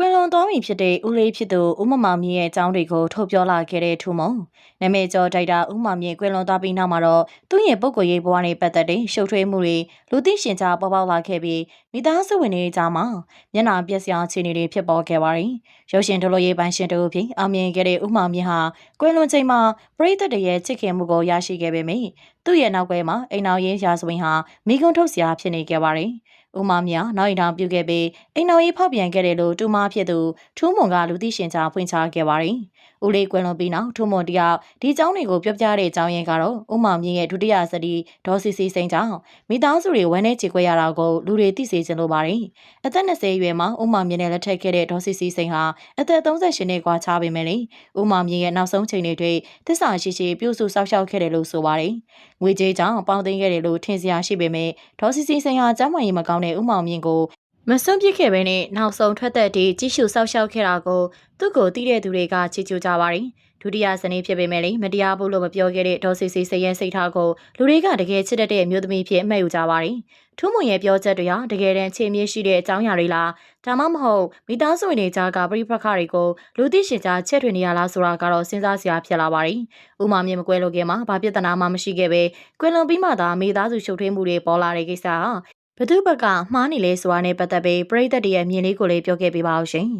ကွယ်လွန်သွားပြီဖြစ်တဲ့ဦးလေးဖြစ်သူဦးမမမြင့်ရဲ့အကြောင်းတွေကိုထုတ်ပြောလာခဲ့တဲ့ထူမုံနာမည်ကျော်တိုက်တာဦးမမြင့်ကွယ်လွန်သွားပြီးနောက်မှာတော့သူ့ရဲ့ပုံကိုယ်ရေးဘဝနဲ့ပတ်သက်တဲ့ရှုပ်ထွေးမှုတွေလူသိရှင်ကြားပေါ်ပေါက်လာခဲ့ပြီးမိသားစုဝင်တွေကြားမှာမျက်နှာပြက်စရာအခြေအနေတွေဖြစ်ပေါ်ခဲ့ပါတယ်ရုပ်ရှင်ဒလိုရေးပိုင်းရှင်တို့ဖြင့်အောင်မြင်ခဲ့တဲ့ဦးမမြင့်ဟာကွယ်လွန်ချိန်မှာပရိသတ်တွေရဲ့ချစ်ခင်မှုကိုရရှိခဲ့ပေမယ့် သူ့ရဲ့နောက်ကွယ်မှာအိမ်တော်ရေးရာဇဝင်ဟာမိကုံထုတ်စရာဖြစ်နေခဲ့ပါတယ်။ဦးမမြနောက်ရင်တောင်ပြုခဲ့ပြီးအိမ်တော်ရေးဖောက်ပြန်ခဲ့တယ်လို့တူမဖြစ်သူထူးမွန်ကလူသိရှင်ကြားဖွင့်ချခဲ့ပါတယ်။ဦးလေးကွယ်လွန်ပြီးနောက်ထူးမွန်တယောက်ဒီเจ้าတွေကိုပြောပြတဲ့အကြောင်းရင်းကတော့ဦးမောင်မြင့်ရဲ့ဒုတိယစတီဒေါ်စီစီစိန်ကြောင့်မိသားစုတွေဝမ်းနေချေခွဲရတာကိုလူတွေသိစေချင်လို့ပါတယ်။အသက်20အရွယ်မှာဦးမောင်မြင့်နဲ့လက်ထပ်ခဲ့တဲ့ဒေါ်စီစီစိန်ဟာအသက်38နှစ်กว่าချပေမဲ့လေဦးမောင်မြင့်ရဲ့နောက်ဆုံးချိန်တွေတွေသစ္စာရှိရှိပြုစုစောင့်ရှောက်ခဲ့တယ်လို့ဆိုပါတယ်။ ငွေကြေးကြောင့်ပေါင်သိမ်းခဲ့တယ်လို့ထင်စရာရှိပေမဲ့ဒေါ်စီစီစိန်ဟာကျမ်းမာရေးမကောင်းတဲ့ဦးမောင်မြင့်ကို မစွန့်ပစ်ခဲ့ပဲနဲ့နောက်ဆုံးထွက်သက်တည်းကြီးစုဆောက်ရှောက်ခဲ့တာကိုသူ့ကိုတီးတဲ့သူတွေကချီးကျူးကြပါတယ်။ဒုတိယဇနီးဖြစ်ပေမဲ့လည်းမတရားဘူးလို့မပြောခဲ့တဲ့ဒေါ်စီစီစရဲစိတ်ထားကိုလူတွေကတကယ်ချစ်တတ်တဲ့အမျိုးသမီးဖြစ်အမှတ်ယူကြပါတယ်။ထူးမွန်ရဲ့ပြောချက်တွေဟာတကယ်တမ်းချေမြင့်ရှိတဲ့အကြောင်းအရာတွေလားဒါမှမဟုတ်မိသားစုဝင်တွေကြားကပြိပခါတွေကိုလူသိရှင်ကြားချက်ထွင်နေရလားဆိုတာကတော့စဉ်းစားစရာဖြစ်လာပါတယ်။ဥမာမြင့်မကွဲလို့ခင်မှာဘာပြဿနာမှမရှိခဲ့ပဲကွယ်လွန်ပြီးမှသာမိသားစုရှုပ်ထွေးမှုတွေပေါ်လာတဲ့ကိစ္စဟာ ဘသူဘက်ကမှားနေလဲဆိုတာနဲ့ပတ်သက်ပြီးပြည်သက်တွေရဲ့မြင်လေးကိုလည်းပြောခဲ့ပေးပါဦးရှင်။